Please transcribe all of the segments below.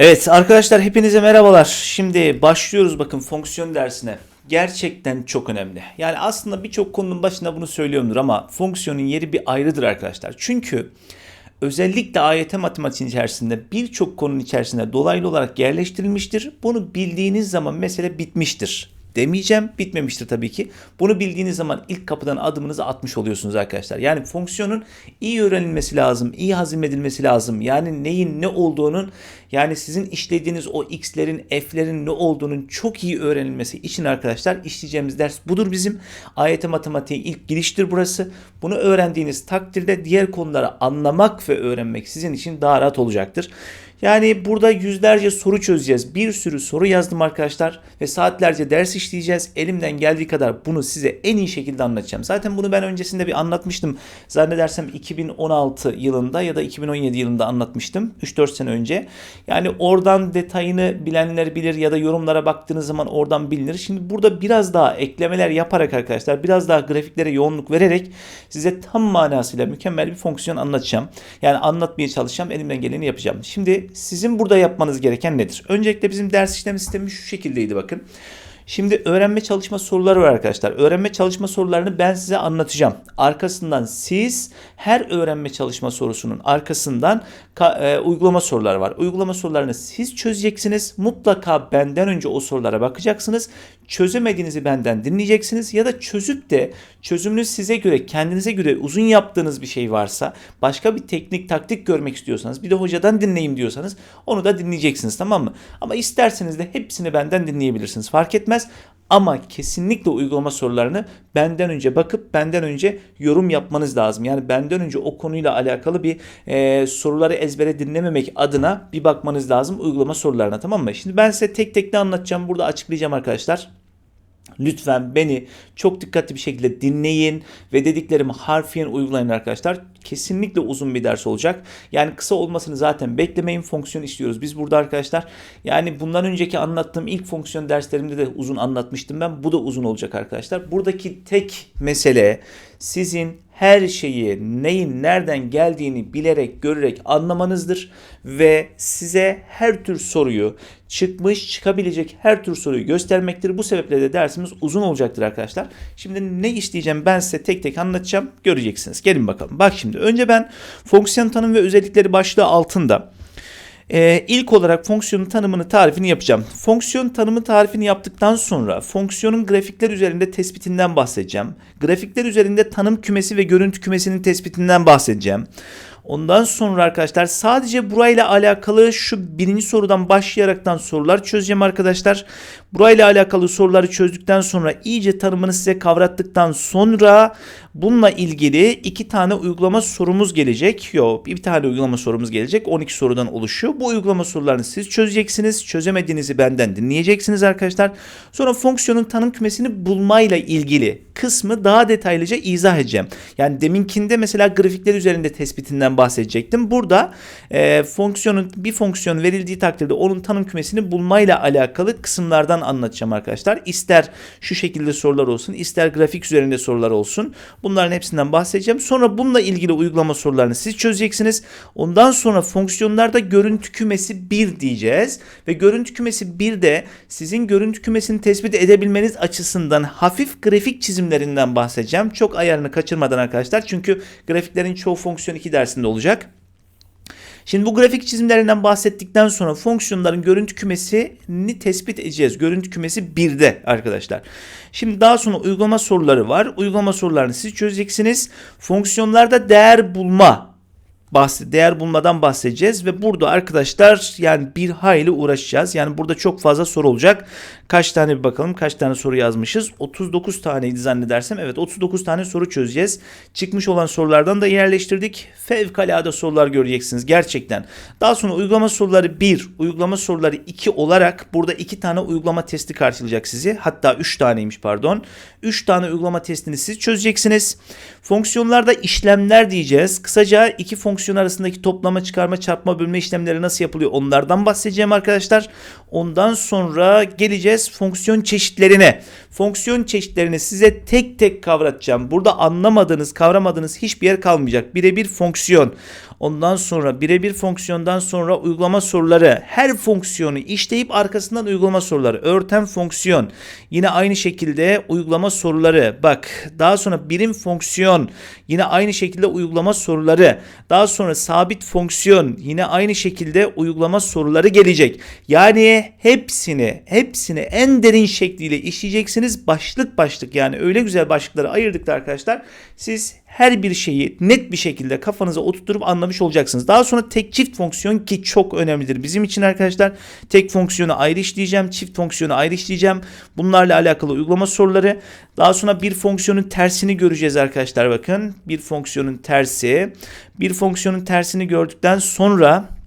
Evet arkadaşlar hepinize merhabalar. Şimdi başlıyoruz bakın fonksiyon dersine. Gerçekten çok önemli. Yani aslında birçok konunun başında bunu söylüyorumdur ama fonksiyonun yeri bir ayrıdır arkadaşlar. Çünkü özellikle AYT matematiğin içerisinde birçok konunun içerisinde dolaylı olarak yerleştirilmiştir. Bunu bildiğiniz zaman mesele bitmiştir demeyeceğim. Bitmemiştir tabii ki. Bunu bildiğiniz zaman ilk kapıdan adımınızı atmış oluyorsunuz arkadaşlar. Yani fonksiyonun iyi öğrenilmesi lazım, iyi hazmedilmesi lazım. Yani neyin ne olduğunun yani sizin işlediğiniz o x'lerin, f'lerin ne olduğunun çok iyi öğrenilmesi için arkadaşlar işleyeceğimiz ders budur bizim. AYT matematiğe ilk giriştir burası. Bunu öğrendiğiniz takdirde diğer konuları anlamak ve öğrenmek sizin için daha rahat olacaktır. Yani burada yüzlerce soru çözeceğiz. Bir sürü soru yazdım arkadaşlar ve saatlerce ders işleyeceğiz. Elimden geldiği kadar bunu size en iyi şekilde anlatacağım. Zaten bunu ben öncesinde bir anlatmıştım. Zannedersem 2016 yılında ya da 2017 yılında anlatmıştım. 3-4 sene önce. Yani oradan detayını bilenler bilir ya da yorumlara baktığınız zaman oradan bilinir. Şimdi burada biraz daha eklemeler yaparak arkadaşlar biraz daha grafiklere yoğunluk vererek size tam manasıyla mükemmel bir fonksiyon anlatacağım. Yani anlatmaya çalışacağım. Elimden geleni yapacağım. Şimdi sizin burada yapmanız gereken nedir? Öncelikle bizim ders işlem sistemi şu şekildeydi bakın. Şimdi öğrenme çalışma soruları var arkadaşlar. Öğrenme çalışma sorularını ben size anlatacağım. Arkasından siz her öğrenme çalışma sorusunun arkasından e, uygulama soruları var. Uygulama sorularını siz çözeceksiniz. Mutlaka benden önce o sorulara bakacaksınız. Çözemediğinizi benden dinleyeceksiniz ya da çözüp de çözümünüz size göre, kendinize göre uzun yaptığınız bir şey varsa, başka bir teknik, taktik görmek istiyorsanız, bir de hocadan dinleyeyim diyorsanız onu da dinleyeceksiniz tamam mı? Ama isterseniz de hepsini benden dinleyebilirsiniz. Fark etmez. Ama kesinlikle uygulama sorularını benden önce bakıp benden önce yorum yapmanız lazım. Yani benden önce o konuyla alakalı bir e, soruları ezbere dinlememek adına bir bakmanız lazım uygulama sorularına tamam mı? Şimdi ben size tek tek ne anlatacağım burada açıklayacağım arkadaşlar. Lütfen beni çok dikkatli bir şekilde dinleyin ve dediklerimi harfiyen uygulayın arkadaşlar. Kesinlikle uzun bir ders olacak. Yani kısa olmasını zaten beklemeyin. Fonksiyon istiyoruz biz burada arkadaşlar. Yani bundan önceki anlattığım ilk fonksiyon derslerimde de uzun anlatmıştım ben. Bu da uzun olacak arkadaşlar. Buradaki tek mesele sizin her şeyi neyin nereden geldiğini bilerek görerek anlamanızdır ve size her tür soruyu çıkmış çıkabilecek her tür soruyu göstermektir. Bu sebeple de dersimiz uzun olacaktır arkadaşlar. Şimdi ne işleyeceğim ben size tek tek anlatacağım göreceksiniz. Gelin bakalım. Bak şimdi önce ben fonksiyon tanım ve özellikleri başlığı altında ee, ilk olarak fonksiyonun tanımını tarifini yapacağım. Fonksiyon tanımı tarifini yaptıktan sonra fonksiyonun grafikler üzerinde tespitinden bahsedeceğim. Grafikler üzerinde tanım kümesi ve görüntü kümesinin tespitinden bahsedeceğim. Ondan sonra arkadaşlar sadece burayla alakalı şu birinci sorudan başlayaraktan sorular çözeceğim arkadaşlar. Burayla alakalı soruları çözdükten sonra iyice tanımını size kavrattıktan sonra bununla ilgili iki tane uygulama sorumuz gelecek. Yok bir tane uygulama sorumuz gelecek. 12 sorudan oluşuyor. Bu uygulama sorularını siz çözeceksiniz. Çözemediğinizi benden dinleyeceksiniz arkadaşlar. Sonra fonksiyonun tanım kümesini bulmayla ilgili kısmı daha detaylıca izah edeceğim. Yani deminkinde mesela grafikler üzerinde tespitinden bahsedecektim. Burada e, fonksiyonun bir fonksiyon verildiği takdirde onun tanım kümesini bulmayla alakalı kısımlardan anlatacağım arkadaşlar. İster şu şekilde sorular olsun, ister grafik üzerinde sorular olsun. Bunların hepsinden bahsedeceğim. Sonra bununla ilgili uygulama sorularını siz çözeceksiniz. Ondan sonra fonksiyonlarda görüntü kümesi 1 diyeceğiz ve görüntü kümesi 1 de sizin görüntü kümesini tespit edebilmeniz açısından hafif grafik çizimlerinden bahsedeceğim. Çok ayarını kaçırmadan arkadaşlar. Çünkü grafiklerin çoğu fonksiyon 2 dersinde olacak. Şimdi bu grafik çizimlerinden bahsettikten sonra fonksiyonların görüntü kümesini tespit edeceğiz. Görüntü kümesi 1'de arkadaşlar. Şimdi daha sonra uygulama soruları var. Uygulama sorularını siz çözeceksiniz. Fonksiyonlarda değer bulma bahse değer bulmadan bahsedeceğiz ve burada arkadaşlar yani bir hayli uğraşacağız. Yani burada çok fazla soru olacak. Kaç tane bir bakalım kaç tane soru yazmışız. 39 taneydi zannedersem. Evet 39 tane soru çözeceğiz. Çıkmış olan sorulardan da yerleştirdik. Fevkalade sorular göreceksiniz gerçekten. Daha sonra uygulama soruları 1, uygulama soruları 2 olarak burada 2 tane uygulama testi karşılayacak sizi. Hatta 3 taneymiş pardon. 3 tane uygulama testini siz çözeceksiniz. Fonksiyonlarda işlemler diyeceğiz. Kısaca iki fonksiyon fonksiyon arasındaki toplama, çıkarma, çarpma, bölme işlemleri nasıl yapılıyor onlardan bahsedeceğim arkadaşlar. Ondan sonra geleceğiz fonksiyon çeşitlerine. Fonksiyon çeşitlerini size tek tek kavratacağım. Burada anlamadığınız, kavramadığınız hiçbir yer kalmayacak. Birebir fonksiyon. Ondan sonra birebir fonksiyondan sonra uygulama soruları. Her fonksiyonu işleyip arkasından uygulama soruları. Örten fonksiyon. Yine aynı şekilde uygulama soruları. Bak daha sonra birim fonksiyon. Yine aynı şekilde uygulama soruları. Daha sonra sabit fonksiyon. Yine aynı şekilde uygulama soruları gelecek. Yani hepsini, hepsini en derin şekliyle işleyeceksiniz. Başlık başlık yani öyle güzel başlıkları ayırdık da arkadaşlar. Siz her bir şeyi net bir şekilde kafanıza oturtup anlamış olacaksınız. Daha sonra tek çift fonksiyon ki çok önemlidir bizim için arkadaşlar. Tek fonksiyonu ayrı işleyeceğim, çift fonksiyonu ayrı işleyeceğim. Bunlarla alakalı uygulama soruları. Daha sonra bir fonksiyonun tersini göreceğiz arkadaşlar bakın. Bir fonksiyonun tersi. Bir fonksiyonun tersini gördükten sonra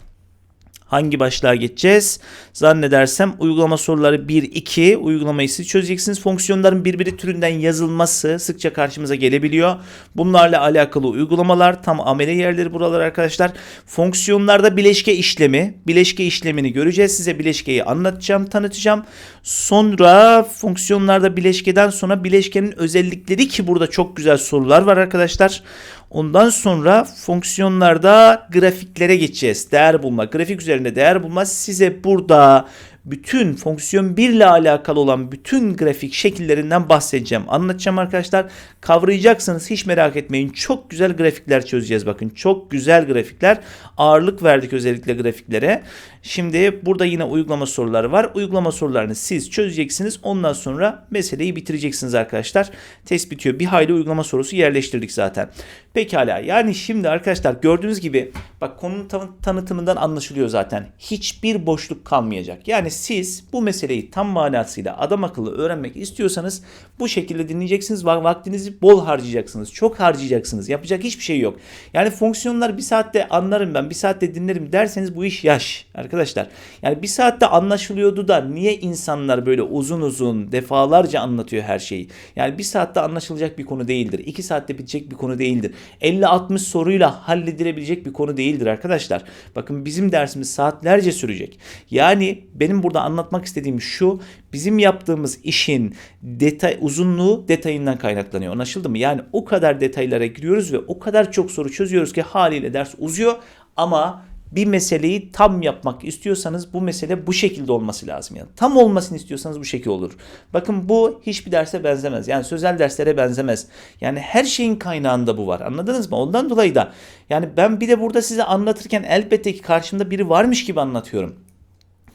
Hangi başlığa geçeceğiz? Zannedersem uygulama soruları 1, 2 uygulamayı siz çözeceksiniz. Fonksiyonların birbiri türünden yazılması sıkça karşımıza gelebiliyor. Bunlarla alakalı uygulamalar tam amele yerleri buralar arkadaşlar. Fonksiyonlarda bileşke işlemi. Bileşke işlemini göreceğiz. Size bileşkeyi anlatacağım, tanıtacağım. Sonra fonksiyonlarda bileşkeden sonra bileşkenin özellikleri ki burada çok güzel sorular var arkadaşlar. Ondan sonra fonksiyonlarda grafiklere geçeceğiz. Değer bulma. Grafik üzerinde değer bulma size burada bütün fonksiyon 1 ile alakalı olan bütün grafik şekillerinden bahsedeceğim. Anlatacağım arkadaşlar. Kavrayacaksınız hiç merak etmeyin. Çok güzel grafikler çözeceğiz bakın. Çok güzel grafikler. Ağırlık verdik özellikle grafiklere. Şimdi burada yine uygulama soruları var. Uygulama sorularını siz çözeceksiniz. Ondan sonra meseleyi bitireceksiniz arkadaşlar. Test bitiyor. Bir hayli uygulama sorusu yerleştirdik zaten. Pekala. Yani şimdi arkadaşlar gördüğünüz gibi bak konunun tanıtımından anlaşılıyor zaten. Hiçbir boşluk kalmayacak. Yani siz bu meseleyi tam manasıyla adam akıllı öğrenmek istiyorsanız bu şekilde dinleyeceksiniz. Vaktinizi bol harcayacaksınız. Çok harcayacaksınız. Yapacak hiçbir şey yok. Yani fonksiyonlar bir saatte anlarım ben, bir saatte dinlerim derseniz bu iş yaş arkadaşlar. Yani bir saatte anlaşılıyordu da niye insanlar böyle uzun uzun defalarca anlatıyor her şeyi? Yani bir saatte anlaşılacak bir konu değildir. iki saatte bitecek bir konu değildir. 50-60 soruyla halledilebilecek bir konu değildir arkadaşlar. Bakın bizim dersimiz saatlerce sürecek. Yani benim burada anlatmak istediğim şu. Bizim yaptığımız işin detay uzunluğu detayından kaynaklanıyor. Anlaşıldı mı? Yani o kadar detaylara giriyoruz ve o kadar çok soru çözüyoruz ki haliyle ders uzuyor ama bir meseleyi tam yapmak istiyorsanız bu mesele bu şekilde olması lazım. Yani tam olmasını istiyorsanız bu şekilde olur. Bakın bu hiçbir derse benzemez. Yani sözel derslere benzemez. Yani her şeyin kaynağında bu var. Anladınız mı? Ondan dolayı da yani ben bir de burada size anlatırken elbette ki karşımda biri varmış gibi anlatıyorum.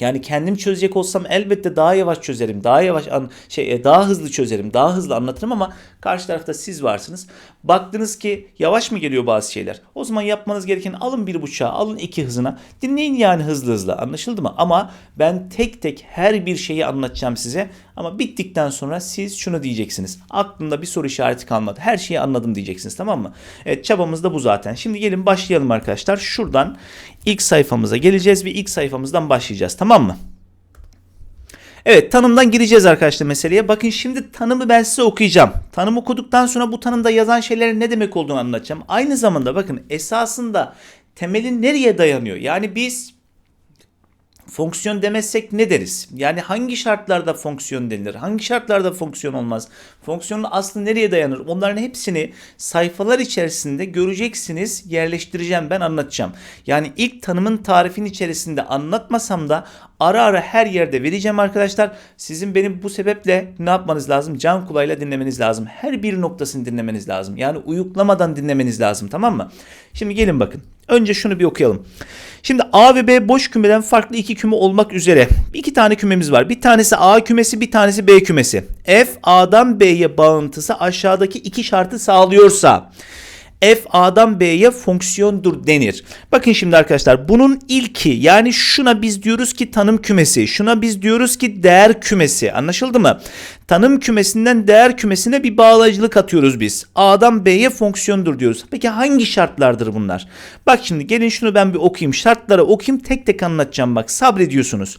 Yani kendim çözecek olsam elbette daha yavaş çözerim. Daha yavaş an, şey e, daha hızlı çözerim. Daha hızlı anlatırım ama karşı tarafta siz varsınız. Baktınız ki yavaş mı geliyor bazı şeyler? O zaman yapmanız gereken alın bir buçuğa, alın iki hızına. Dinleyin yani hızlı hızlı. Anlaşıldı mı? Ama ben tek tek her bir şeyi anlatacağım size. Ama bittikten sonra siz şunu diyeceksiniz. Aklımda bir soru işareti kalmadı. Her şeyi anladım diyeceksiniz tamam mı? Evet çabamız da bu zaten. Şimdi gelin başlayalım arkadaşlar. Şuradan ilk sayfamıza geleceğiz ve ilk sayfamızdan başlayacağız tamam mı? Evet tanımdan gireceğiz arkadaşlar meseleye. Bakın şimdi tanımı ben size okuyacağım. Tanım okuduktan sonra bu tanımda yazan şeylerin ne demek olduğunu anlatacağım. Aynı zamanda bakın esasında temelin nereye dayanıyor? Yani biz Fonksiyon demezsek ne deriz? Yani hangi şartlarda fonksiyon denilir? Hangi şartlarda fonksiyon olmaz? Fonksiyonun aslı nereye dayanır? Onların hepsini sayfalar içerisinde göreceksiniz. Yerleştireceğim ben anlatacağım. Yani ilk tanımın tarifin içerisinde anlatmasam da ara ara her yerde vereceğim arkadaşlar. Sizin benim bu sebeple ne yapmanız lazım? Can kulağıyla dinlemeniz lazım. Her bir noktasını dinlemeniz lazım. Yani uyuklamadan dinlemeniz lazım tamam mı? Şimdi gelin bakın. Önce şunu bir okuyalım. Şimdi A ve B boş kümeden farklı iki küme olmak üzere iki tane kümemiz var. Bir tanesi A kümesi bir tanesi B kümesi. F A'dan B'ye bağıntısı aşağıdaki iki şartı sağlıyorsa f A'dan B'ye fonksiyondur denir. Bakın şimdi arkadaşlar bunun ilki yani şuna biz diyoruz ki tanım kümesi. Şuna biz diyoruz ki değer kümesi. Anlaşıldı mı? Tanım kümesinden değer kümesine bir bağlayıcılık atıyoruz biz. A'dan B'ye fonksiyondur diyoruz. Peki hangi şartlardır bunlar? Bak şimdi gelin şunu ben bir okuyayım. Şartları okuyayım tek tek anlatacağım bak sabrediyorsunuz.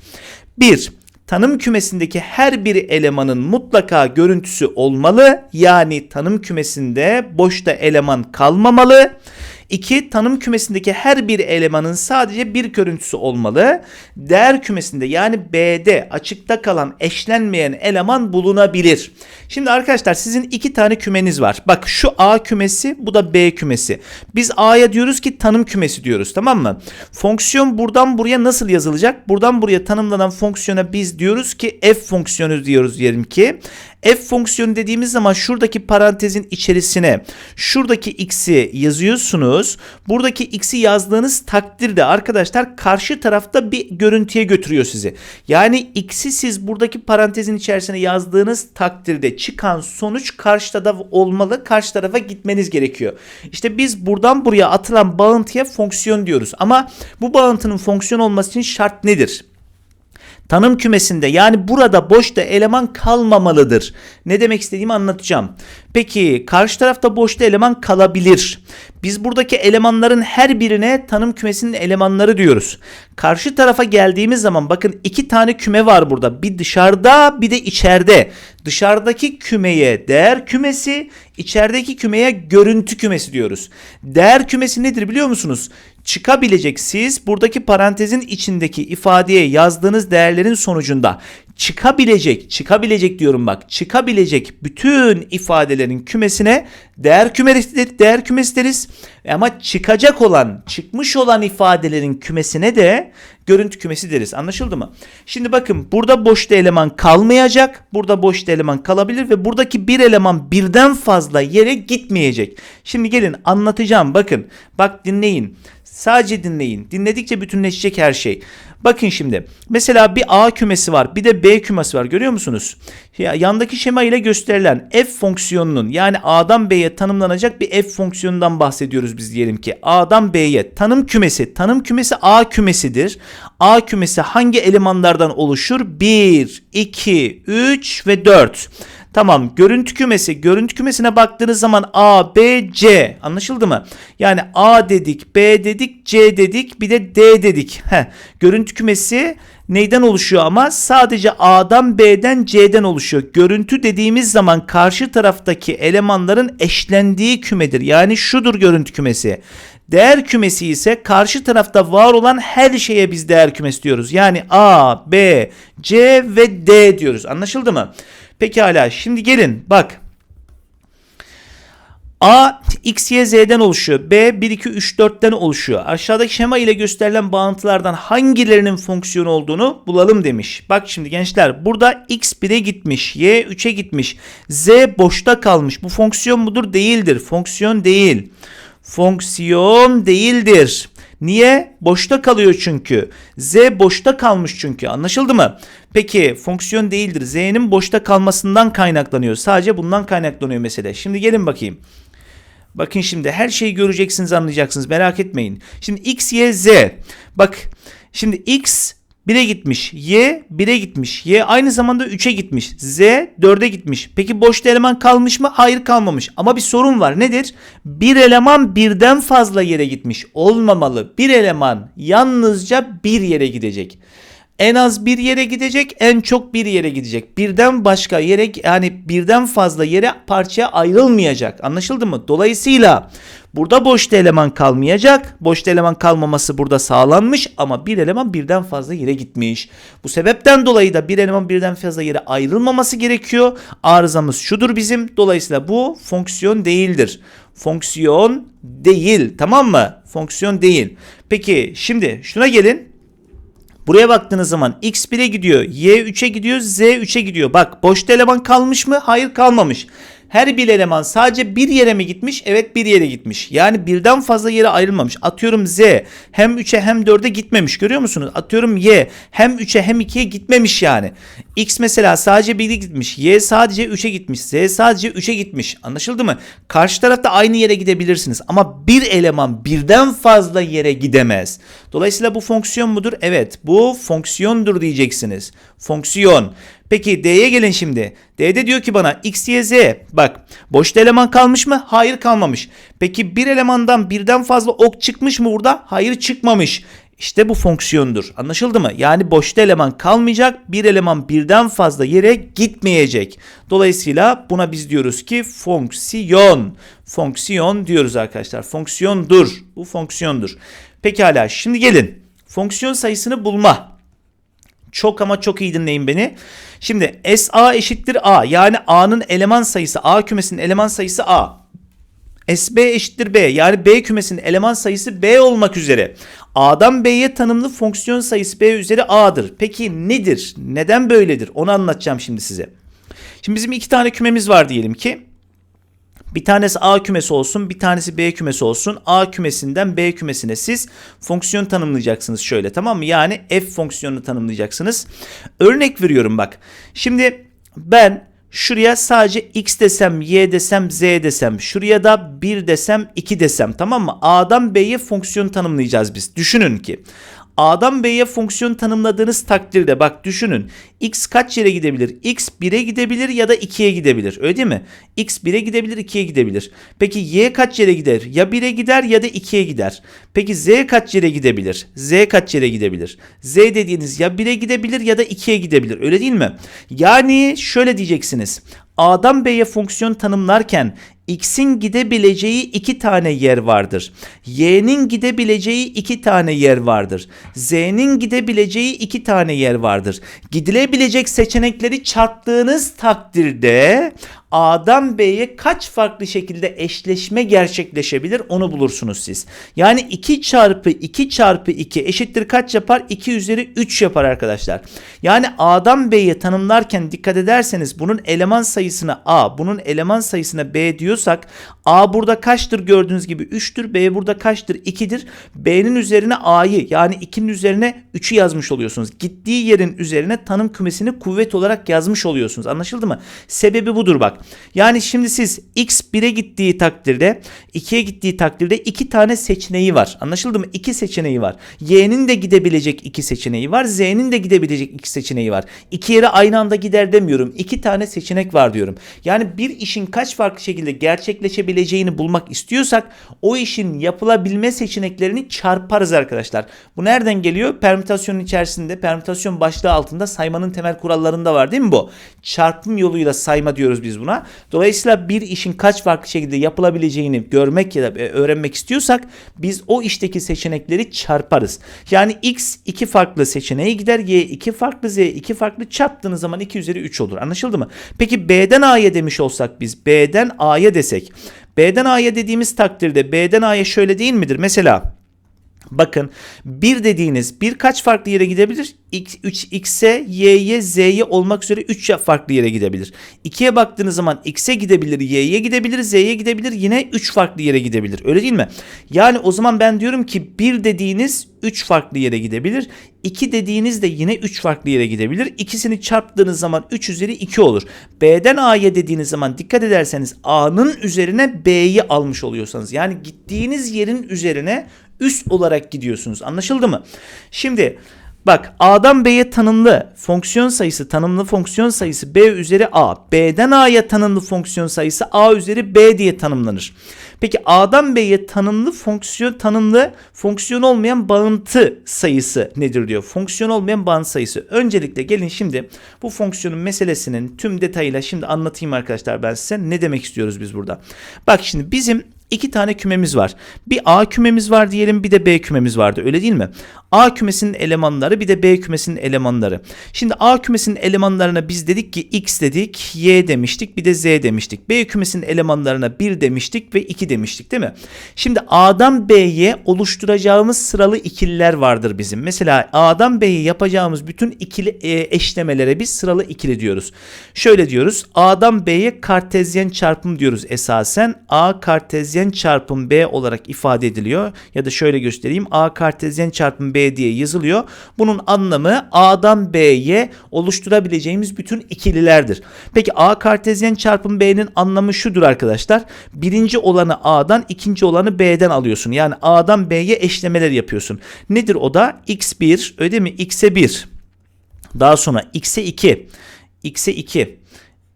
1 tanım kümesindeki her bir elemanın mutlaka görüntüsü olmalı. Yani tanım kümesinde boşta eleman kalmamalı. İki, tanım kümesindeki her bir elemanın sadece bir görüntüsü olmalı. Değer kümesinde yani B'de açıkta kalan eşlenmeyen eleman bulunabilir. Şimdi arkadaşlar sizin iki tane kümeniz var. Bak şu A kümesi bu da B kümesi. Biz A'ya diyoruz ki tanım kümesi diyoruz tamam mı? Fonksiyon buradan buraya nasıl yazılacak? Buradan buraya tanımlanan fonksiyona biz diyoruz ki f fonksiyonu diyoruz diyelim ki. F fonksiyonu dediğimiz zaman şuradaki parantezin içerisine şuradaki x'i yazıyorsunuz. Buradaki x'i yazdığınız takdirde arkadaşlar karşı tarafta bir görüntüye götürüyor sizi. Yani x'i siz buradaki parantezin içerisine yazdığınız takdirde çıkan sonuç karşı tarafta olmalı. Karşı tarafa gitmeniz gerekiyor. İşte biz buradan buraya atılan bağıntıya fonksiyon diyoruz. Ama bu bağıntının fonksiyon olması için şart nedir? Tanım kümesinde yani burada boşta eleman kalmamalıdır. Ne demek istediğimi anlatacağım. Peki karşı tarafta boşta eleman kalabilir. Biz buradaki elemanların her birine tanım kümesinin elemanları diyoruz. Karşı tarafa geldiğimiz zaman bakın iki tane küme var burada. Bir dışarıda bir de içeride. Dışarıdaki kümeye değer kümesi, içerideki kümeye görüntü kümesi diyoruz. Değer kümesi nedir biliyor musunuz? Çıkabilecek siz buradaki parantezin içindeki ifadeye yazdığınız değerlerin sonucunda çıkabilecek, çıkabilecek diyorum bak, çıkabilecek bütün ifadelerin kümesine değer kümesi, değer kümesi deriz. Ama çıkacak olan, çıkmış olan ifadelerin kümesine de görüntü kümesi deriz. Anlaşıldı mı? Şimdi bakın burada boşta eleman kalmayacak. Burada boşta eleman kalabilir ve buradaki bir eleman birden fazla yere gitmeyecek. Şimdi gelin anlatacağım. Bakın. Bak dinleyin. Sadece dinleyin. Dinledikçe bütünleşecek her şey. Bakın şimdi. Mesela bir A kümesi var. Bir de B kümesi var. Görüyor musunuz? Ya, yandaki şema ile gösterilen f fonksiyonunun yani A'dan B'ye tanımlanacak bir f fonksiyonundan bahsediyoruz biz diyelim ki. A'dan B'ye tanım kümesi. Tanım kümesi A kümesidir. A kümesi hangi elemanlardan oluşur? 1, 2, 3 ve 4. Tamam görüntü kümesi. Görüntü kümesine baktığınız zaman A, B, C anlaşıldı mı? Yani A dedik, B dedik, C dedik bir de D dedik. Heh. Görüntü kümesi neyden oluşuyor ama? Sadece A'dan B'den C'den oluşuyor. Görüntü dediğimiz zaman karşı taraftaki elemanların eşlendiği kümedir. Yani şudur görüntü kümesi. Değer kümesi ise karşı tarafta var olan her şeye biz değer kümesi diyoruz. Yani A, B, C ve D diyoruz. Anlaşıldı mı? Pekala şimdi gelin bak. A x, y, z'den oluşuyor. B 1, 2, 3, 4'ten oluşuyor. Aşağıdaki şema ile gösterilen bağıntılardan hangilerinin fonksiyonu olduğunu bulalım demiş. Bak şimdi gençler burada x 1'e gitmiş. Y 3'e gitmiş. Z boşta kalmış. Bu fonksiyon mudur? Değildir. Fonksiyon değil. Fonksiyon değildir. Niye? Boşta kalıyor çünkü. Z boşta kalmış çünkü. Anlaşıldı mı? Peki fonksiyon değildir. Z'nin boşta kalmasından kaynaklanıyor. Sadece bundan kaynaklanıyor mesele. Şimdi gelin bakayım. Bakın şimdi her şeyi göreceksiniz anlayacaksınız merak etmeyin. Şimdi x, y, z. Bak şimdi x 1'e gitmiş. Y 1'e gitmiş. Y aynı zamanda 3'e gitmiş. Z 4'e gitmiş. Peki boşta eleman kalmış mı? Hayır kalmamış. Ama bir sorun var. Nedir? Bir eleman birden fazla yere gitmiş. Olmamalı. Bir eleman yalnızca bir yere gidecek. En az bir yere gidecek, en çok bir yere gidecek. Birden başka yere yani birden fazla yere parçaya ayrılmayacak. Anlaşıldı mı? Dolayısıyla burada boş eleman kalmayacak. Boş eleman kalmaması burada sağlanmış ama bir eleman birden fazla yere gitmiş. Bu sebepten dolayı da bir eleman birden fazla yere ayrılmaması gerekiyor. Arızamız şudur bizim. Dolayısıyla bu fonksiyon değildir. Fonksiyon değil. Tamam mı? Fonksiyon değil. Peki şimdi şuna gelin. Buraya baktığınız zaman x 1'e gidiyor, y 3'e gidiyor, z 3'e gidiyor. Bak boşta eleman kalmış mı? Hayır kalmamış. Her bir eleman sadece bir yere mi gitmiş? Evet bir yere gitmiş. Yani birden fazla yere ayrılmamış. Atıyorum Z hem 3'e hem 4'e gitmemiş. Görüyor musunuz? Atıyorum Y hem 3'e hem 2'ye gitmemiş yani. X mesela sadece 1'e gitmiş. Y sadece 3'e gitmiş. Z sadece 3'e gitmiş. Anlaşıldı mı? Karşı tarafta aynı yere gidebilirsiniz. Ama bir eleman birden fazla yere gidemez. Dolayısıyla bu fonksiyon mudur? Evet bu fonksiyondur diyeceksiniz. Fonksiyon. Peki D'ye gelin şimdi. D'de diyor ki bana X, Y, Z. Bak boşta eleman kalmış mı? Hayır kalmamış. Peki bir elemandan birden fazla ok çıkmış mı burada? Hayır çıkmamış. İşte bu fonksiyondur. Anlaşıldı mı? Yani boşta eleman kalmayacak. Bir eleman birden fazla yere gitmeyecek. Dolayısıyla buna biz diyoruz ki fonksiyon. Fonksiyon diyoruz arkadaşlar. Fonksiyondur. Bu fonksiyondur. Pekala şimdi gelin. Fonksiyon sayısını bulma. Çok ama çok iyi dinleyin beni. Şimdi SA eşittir A. Yani A'nın eleman sayısı A kümesinin eleman sayısı A. SB eşittir B. Yani B kümesinin eleman sayısı B olmak üzere. A'dan B'ye tanımlı fonksiyon sayısı B üzeri A'dır. Peki nedir? Neden böyledir? Onu anlatacağım şimdi size. Şimdi bizim iki tane kümemiz var diyelim ki. Bir tanesi A kümesi olsun, bir tanesi B kümesi olsun. A kümesinden B kümesine siz fonksiyon tanımlayacaksınız şöyle tamam mı? Yani f fonksiyonunu tanımlayacaksınız. Örnek veriyorum bak. Şimdi ben şuraya sadece x desem, y desem, z desem, şuraya da 1 desem, 2 desem tamam mı? A'dan B'ye fonksiyon tanımlayacağız biz. Düşünün ki A'dan B'ye fonksiyon tanımladığınız takdirde bak düşünün. X kaç yere gidebilir? X 1'e gidebilir ya da 2'ye gidebilir. Öyle değil mi? X 1'e gidebilir 2'ye gidebilir. Peki Y kaç yere gider? Ya 1'e gider ya da 2'ye gider. Peki Z kaç yere gidebilir? Z kaç yere gidebilir? Z dediğiniz ya 1'e gidebilir ya da 2'ye gidebilir. Öyle değil mi? Yani şöyle diyeceksiniz. A'dan B'ye fonksiyon tanımlarken X'in gidebileceği iki tane yer vardır. Y'nin gidebileceği iki tane yer vardır. Z'nin gidebileceği iki tane yer vardır. Gidilebilecek seçenekleri çarptığınız takdirde A'dan B'ye kaç farklı şekilde eşleşme gerçekleşebilir onu bulursunuz siz. Yani 2 çarpı 2 çarpı 2 eşittir kaç yapar? 2 üzeri 3 yapar arkadaşlar. Yani A'dan B'ye tanımlarken dikkat ederseniz bunun eleman sayısına A, bunun eleman sayısına B diyorsak A burada kaçtır gördüğünüz gibi 3'tür. B burada kaçtır? 2'dir. B'nin üzerine A'yı yani 2'nin üzerine 3'ü yazmış oluyorsunuz. Gittiği yerin üzerine tanım kümesini kuvvet olarak yazmış oluyorsunuz. Anlaşıldı mı? Sebebi budur bak. Yani şimdi siz X 1'e gittiği takdirde 2'ye gittiği takdirde 2 tane seçeneği var. Anlaşıldı mı? 2 seçeneği var. Y'nin de gidebilecek 2 seçeneği var. Z'nin de gidebilecek 2 seçeneği var. İki yere aynı anda gider demiyorum. 2 tane seçenek var diyorum. Yani bir işin kaç farklı şekilde gerçekleşebileceğini bulmak istiyorsak o işin yapılabilme seçeneklerini çarparız arkadaşlar. Bu nereden geliyor? Permütasyonun içerisinde permütasyon başlığı altında saymanın temel kurallarında var değil mi bu? Çarpım yoluyla sayma diyoruz biz buna. Dolayısıyla bir işin kaç farklı şekilde yapılabileceğini görmek ya da öğrenmek istiyorsak biz o işteki seçenekleri çarparız. Yani x iki farklı seçeneğe gider, y iki farklı, z iki farklı çarptığınız zaman 2 üzeri 3 olur. Anlaşıldı mı? Peki B'den A'ya demiş olsak biz B'den A'ya desek. B'den A'ya dediğimiz takdirde B'den A'ya şöyle değil midir? Mesela Bakın bir dediğiniz birkaç farklı yere gidebilir. X, 3, X'e, Y'ye, Z'ye olmak üzere 3 farklı yere gidebilir. 2'ye baktığınız zaman X'e gidebilir, Y'ye gidebilir, Z'ye gidebilir. Yine 3 farklı yere gidebilir. Öyle değil mi? Yani o zaman ben diyorum ki bir dediğiniz 3 farklı yere gidebilir. 2 dediğiniz de yine 3 farklı yere gidebilir. İkisini çarptığınız zaman 3 üzeri 2 olur. B'den A'ya dediğiniz zaman dikkat ederseniz A'nın üzerine B'yi almış oluyorsanız yani gittiğiniz yerin üzerine üst olarak gidiyorsunuz. Anlaşıldı mı? Şimdi bak A'dan B'ye tanımlı fonksiyon sayısı tanımlı fonksiyon sayısı B üzeri A. B'den A'ya tanımlı fonksiyon sayısı A üzeri B diye tanımlanır. Peki A'dan B'ye tanımlı fonksiyon tanımlı fonksiyon olmayan bağıntı sayısı nedir diyor. Fonksiyon olmayan bağıntı sayısı. Öncelikle gelin şimdi bu fonksiyonun meselesinin tüm detayıyla şimdi anlatayım arkadaşlar ben size. Ne demek istiyoruz biz burada? Bak şimdi bizim iki tane kümemiz var. Bir A kümemiz var diyelim bir de B kümemiz vardı öyle değil mi? A kümesinin elemanları bir de B kümesinin elemanları. Şimdi A kümesinin elemanlarına biz dedik ki X dedik, Y demiştik bir de Z demiştik. B kümesinin elemanlarına 1 demiştik ve 2 demiştik değil mi? Şimdi A'dan B'ye oluşturacağımız sıralı ikililer vardır bizim. Mesela A'dan B'ye yapacağımız bütün ikili e, eşlemelere biz sıralı ikili diyoruz. Şöyle diyoruz A'dan B'ye kartezyen çarpım diyoruz esasen. A kartezyen çarpım B olarak ifade ediliyor. Ya da şöyle göstereyim A kartezyen çarpım B diye yazılıyor. Bunun anlamı A'dan B'ye oluşturabileceğimiz bütün ikililerdir. Peki A kartezyen çarpım B'nin anlamı şudur arkadaşlar. Birinci olanı A'dan ikinci olanı B'den alıyorsun. Yani A'dan B'ye eşlemeler yapıyorsun. Nedir o da? X1 öyle mi? X'e 1. Daha sonra X'e 2. X'e 2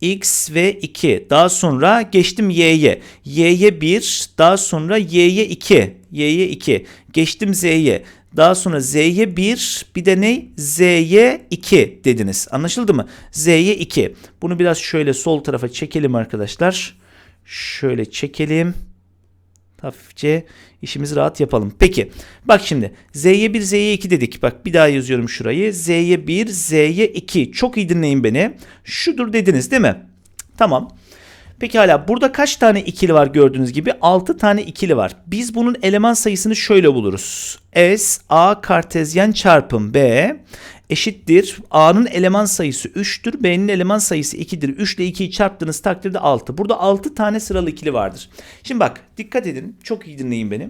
x ve 2. Daha sonra geçtim y'ye. y'ye 1, daha sonra y'ye 2. y'ye 2. Geçtim z'ye. Daha sonra Z'ye 1 bir de ne? Z'ye 2 dediniz. Anlaşıldı mı? Z'ye 2. Bunu biraz şöyle sol tarafa çekelim arkadaşlar. Şöyle çekelim. Hafifçe işimizi rahat yapalım. Peki bak şimdi Z'ye 1 Z'ye 2 dedik. Bak bir daha yazıyorum şurayı. Z'ye 1 Z'ye 2. Çok iyi dinleyin beni. Şudur dediniz değil mi? Tamam. Peki hala burada kaç tane ikili var gördüğünüz gibi? 6 tane ikili var. Biz bunun eleman sayısını şöyle buluruz. S A kartezyen çarpım B eşittir. A'nın eleman sayısı 3'tür. B'nin eleman sayısı 2'dir. 3 ile 2'yi çarptığınız takdirde 6. Burada 6 tane sıralı ikili vardır. Şimdi bak dikkat edin. Çok iyi dinleyin beni.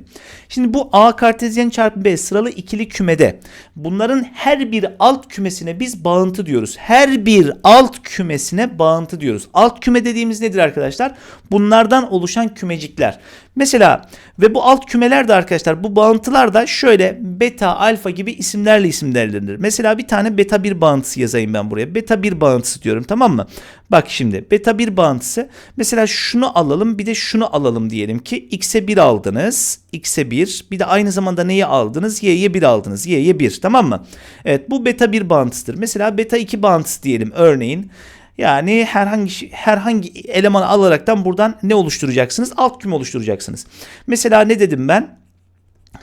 Şimdi bu A kartezyen çarpı B sıralı ikili kümede bunların her bir alt kümesine biz bağıntı diyoruz. Her bir alt kümesine bağıntı diyoruz. Alt küme dediğimiz nedir arkadaşlar? Bunlardan oluşan kümecikler. Mesela ve bu alt kümeler de arkadaşlar bu bağıntılar da şöyle beta, alfa gibi isimlerle isimlendirilir. Mesela bir tane beta 1 bağıntısı yazayım ben buraya. Beta 1 bağıntısı diyorum tamam mı? Bak şimdi beta 1 bağıntısı mesela şunu alalım bir de şunu alalım diyelim ki x'e 1 aldınız. x'e 1 bir de aynı zamanda neyi aldınız? y'ye 1 aldınız. y'ye 1 tamam mı? Evet bu beta 1 bağıntısıdır. Mesela beta 2 bağıntısı diyelim örneğin. Yani herhangi herhangi elemanı alaraktan buradan ne oluşturacaksınız? Alt küme oluşturacaksınız. Mesela ne dedim ben?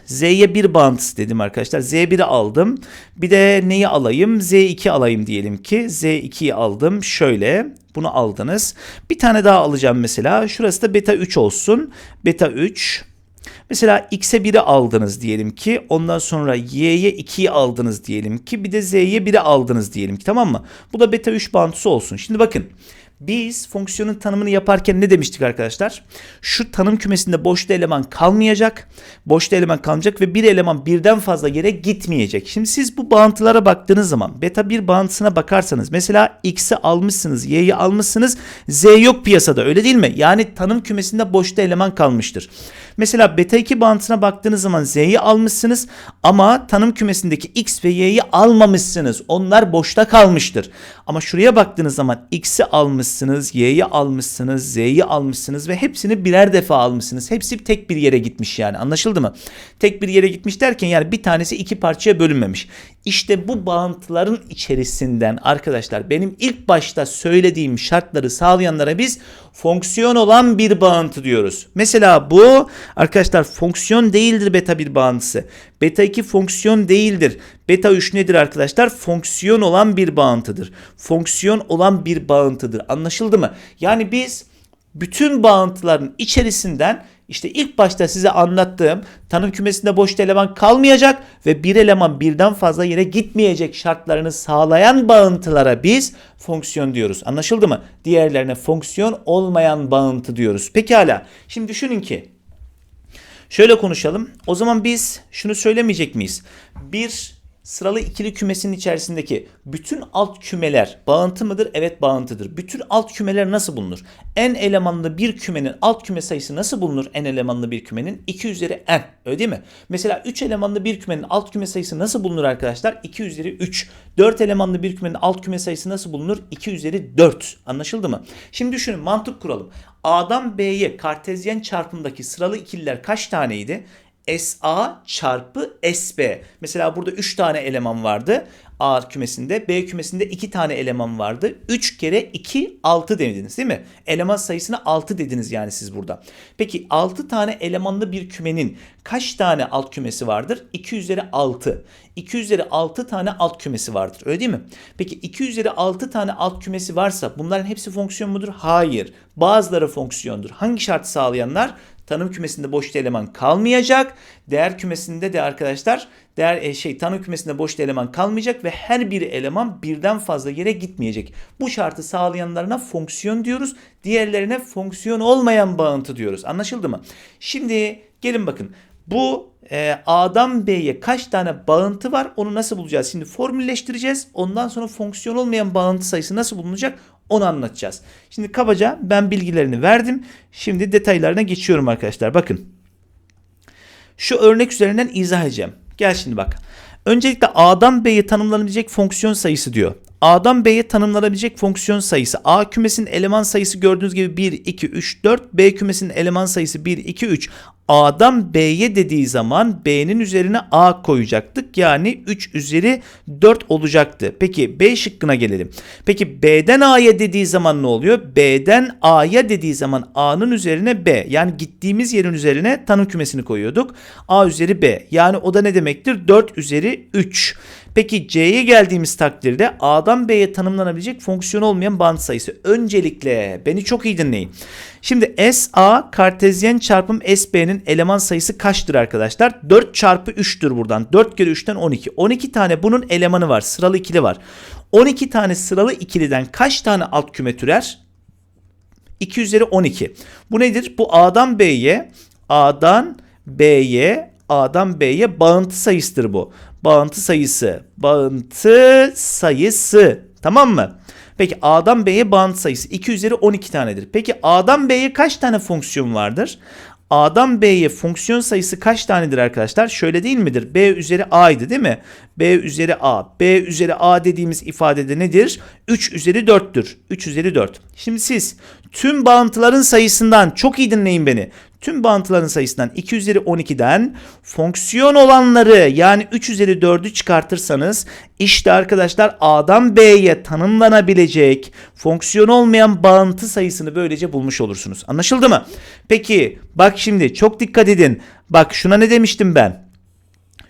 Z'ye 1 bağıntısı dedim arkadaşlar. Z1'i aldım. Bir de neyi alayım? Z2 alayım diyelim ki. Z2'yi aldım. Şöyle bunu aldınız. Bir tane daha alacağım mesela. Şurası da beta 3 olsun. Beta 3. Mesela x'e 1'i aldınız diyelim ki. Ondan sonra y'ye 2'yi aldınız diyelim ki. Bir de z'ye 1'i aldınız diyelim ki. Tamam mı? Bu da beta 3 bağıntısı olsun. Şimdi bakın. Biz fonksiyonun tanımını yaparken ne demiştik arkadaşlar? Şu tanım kümesinde boşta eleman kalmayacak. Boşta eleman kalmayacak ve bir eleman birden fazla yere gitmeyecek. Şimdi siz bu bağıntılara baktığınız zaman beta 1 bağıntısına bakarsanız mesela x'i almışsınız, y'yi almışsınız, z yok piyasada öyle değil mi? Yani tanım kümesinde boşta eleman kalmıştır. Mesela beta 2 bağıntısına baktığınız zaman z'yi almışsınız ama tanım kümesindeki x ve y'yi almamışsınız. Onlar boşta kalmıştır. Ama şuraya baktığınız zaman x'i almışsınız, y'yi almışsınız, z'yi almışsınız ve hepsini birer defa almışsınız. Hepsi tek bir yere gitmiş yani anlaşıldı mı? Tek bir yere gitmiş derken yani bir tanesi iki parçaya bölünmemiş. İşte bu bağıntıların içerisinden arkadaşlar benim ilk başta söylediğim şartları sağlayanlara biz fonksiyon olan bir bağıntı diyoruz. Mesela bu arkadaşlar fonksiyon değildir beta 1 bağıntısı. Beta 2 fonksiyon değildir. Beta 3 nedir arkadaşlar? Fonksiyon olan bir bağıntıdır. Fonksiyon olan bir bağıntıdır. Anlaşıldı mı? Yani biz bütün bağıntıların içerisinden işte ilk başta size anlattığım tanım kümesinde boş eleman kalmayacak ve bir eleman birden fazla yere gitmeyecek şartlarını sağlayan bağıntılara biz fonksiyon diyoruz. Anlaşıldı mı? Diğerlerine fonksiyon olmayan bağıntı diyoruz. Pekala. Şimdi düşünün ki şöyle konuşalım. O zaman biz şunu söylemeyecek miyiz? Bir sıralı ikili kümesinin içerisindeki bütün alt kümeler bağıntı mıdır? Evet bağıntıdır. Bütün alt kümeler nasıl bulunur? En elemanlı bir kümenin alt küme sayısı nasıl bulunur? En elemanlı bir kümenin 2 üzeri n. Öyle değil mi? Mesela 3 elemanlı bir kümenin alt küme sayısı nasıl bulunur arkadaşlar? 2 üzeri 3. 4 elemanlı bir kümenin alt küme sayısı nasıl bulunur? 2 üzeri 4. Anlaşıldı mı? Şimdi düşünün mantık kuralım. A'dan B'ye kartezyen çarpımdaki sıralı ikililer kaç taneydi? SA çarpı SB. Mesela burada 3 tane eleman vardı. A kümesinde, B kümesinde 2 tane eleman vardı. 3 kere 2 6 dediniz değil mi? Eleman sayısını 6 dediniz yani siz burada. Peki 6 tane elemanlı bir kümenin kaç tane alt kümesi vardır? 2 üzeri 6. 2 üzeri 6 tane alt kümesi vardır. Öyle değil mi? Peki 2 üzeri 6 tane alt kümesi varsa bunların hepsi fonksiyon mudur? Hayır. Bazıları fonksiyondur. Hangi şartı sağlayanlar? Tanım kümesinde boş eleman kalmayacak. Değer kümesinde de arkadaşlar değer e, şey tanım kümesinde boş eleman kalmayacak ve her bir eleman birden fazla yere gitmeyecek. Bu şartı sağlayanlarına fonksiyon diyoruz. Diğerlerine fonksiyon olmayan bağıntı diyoruz. Anlaşıldı mı? Şimdi gelin bakın. Bu e, A'dan B'ye kaç tane bağıntı var onu nasıl bulacağız? Şimdi formülleştireceğiz. Ondan sonra fonksiyon olmayan bağıntı sayısı nasıl bulunacak onu anlatacağız. Şimdi kabaca ben bilgilerini verdim. Şimdi detaylarına geçiyorum arkadaşlar. Bakın. Şu örnek üzerinden izah edeceğim. Gel şimdi bak. Öncelikle A'dan B'ye tanımlanabilecek fonksiyon sayısı diyor. A'dan B'ye tanımlanabilecek fonksiyon sayısı. A kümesinin eleman sayısı gördüğünüz gibi 1, 2, 3, 4. B kümesinin eleman sayısı 1, 2, 3. A'dan B'ye dediği zaman B'nin üzerine A koyacaktık. Yani 3 üzeri 4 olacaktı. Peki B şıkkına gelelim. Peki B'den A'ya dediği zaman ne oluyor? B'den A'ya dediği zaman A'nın üzerine B. Yani gittiğimiz yerin üzerine tanım kümesini koyuyorduk. A üzeri B. Yani o da ne demektir? 4 üzeri 3. Peki C'ye geldiğimiz takdirde A'dan B'ye tanımlanabilecek fonksiyon olmayan bant sayısı. Öncelikle beni çok iyi dinleyin. Şimdi SA kartezyen çarpım SB'nin eleman sayısı kaçtır arkadaşlar? 4 çarpı 3'tür buradan. 4 kere 3'ten 12. 12 tane bunun elemanı var. Sıralı ikili var. 12 tane sıralı ikiliden kaç tane alt küme türer? 2 üzeri 12. Bu nedir? Bu A'dan B'ye, A'dan B'ye, A'dan B'ye bağıntı sayısıdır bu. Bağıntı sayısı. Bağıntı sayısı. Tamam mı? Peki A'dan B'ye bağıntı sayısı 2 üzeri 12 tanedir. Peki A'dan B'ye kaç tane fonksiyon vardır? A'dan B'ye fonksiyon sayısı kaç tanedir arkadaşlar? Şöyle değil midir? B üzeri A'ydı değil mi? B üzeri A. B üzeri A dediğimiz ifadede nedir? 3 üzeri 4'tür. 3 üzeri 4. Şimdi siz tüm bağıntıların sayısından çok iyi dinleyin beni. Tüm bağıntıların sayısından 2 üzeri 12'den fonksiyon olanları yani 3 üzeri 4'ü çıkartırsanız işte arkadaşlar A'dan B'ye tanımlanabilecek fonksiyon olmayan bağıntı sayısını böylece bulmuş olursunuz. Anlaşıldı mı? Peki bak şimdi çok dikkat edin. Bak şuna ne demiştim ben?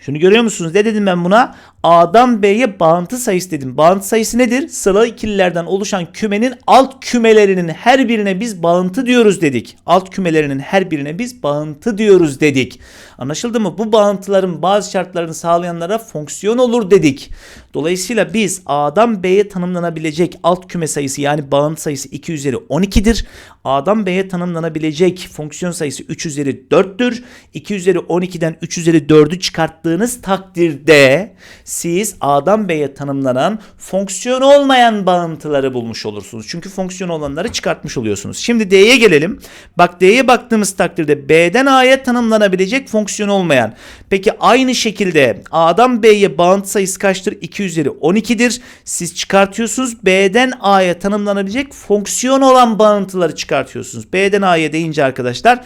Şunu görüyor musunuz? Ne dedim ben buna? A'dan B'ye bağıntı sayısı dedim. Bağıntı sayısı nedir? Sıralı ikililerden oluşan kümenin alt kümelerinin her birine biz bağıntı diyoruz dedik. Alt kümelerinin her birine biz bağıntı diyoruz dedik. Anlaşıldı mı? Bu bağıntıların bazı şartlarını sağlayanlara fonksiyon olur dedik. Dolayısıyla biz A'dan B'ye tanımlanabilecek alt küme sayısı yani bağıntı sayısı 2 üzeri 12'dir. A'dan B'ye tanımlanabilecek fonksiyon sayısı 3 üzeri 4'tür. 2 üzeri 12'den 3 üzeri 4'ü çıkarttığınız takdirde siz A'dan B'ye tanımlanan fonksiyon olmayan bağıntıları bulmuş olursunuz. Çünkü fonksiyon olanları çıkartmış oluyorsunuz. Şimdi D'ye gelelim. Bak D'ye baktığımız takdirde B'den A'ya tanımlanabilecek fonksiyon olmayan. Peki aynı şekilde A'dan B'ye bağıntı sayısı kaçtır? 2 üzeri 12'dir. Siz çıkartıyorsunuz. B'den A'ya tanımlanabilecek fonksiyon olan bağıntıları çıkartıyorsunuz. B'den A'ya deyince arkadaşlar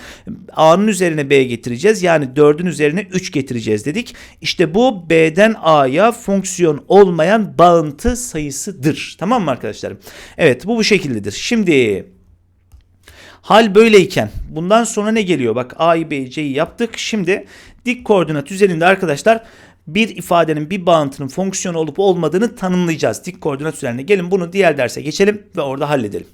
A'nın üzerine B getireceğiz. Yani 4'ün üzerine 3 getireceğiz dedik. İşte bu B'den A'ya fonksiyon olmayan bağıntı sayısıdır. Tamam mı arkadaşlarım? Evet bu bu şekildedir. Şimdi Hal böyleyken bundan sonra ne geliyor? Bak A'yı B'yi C'yi yaptık. Şimdi dik koordinat üzerinde arkadaşlar bir ifadenin bir bağıntının fonksiyon olup olmadığını tanımlayacağız. Dik koordinat üzerine gelin bunu diğer derse geçelim ve orada halledelim.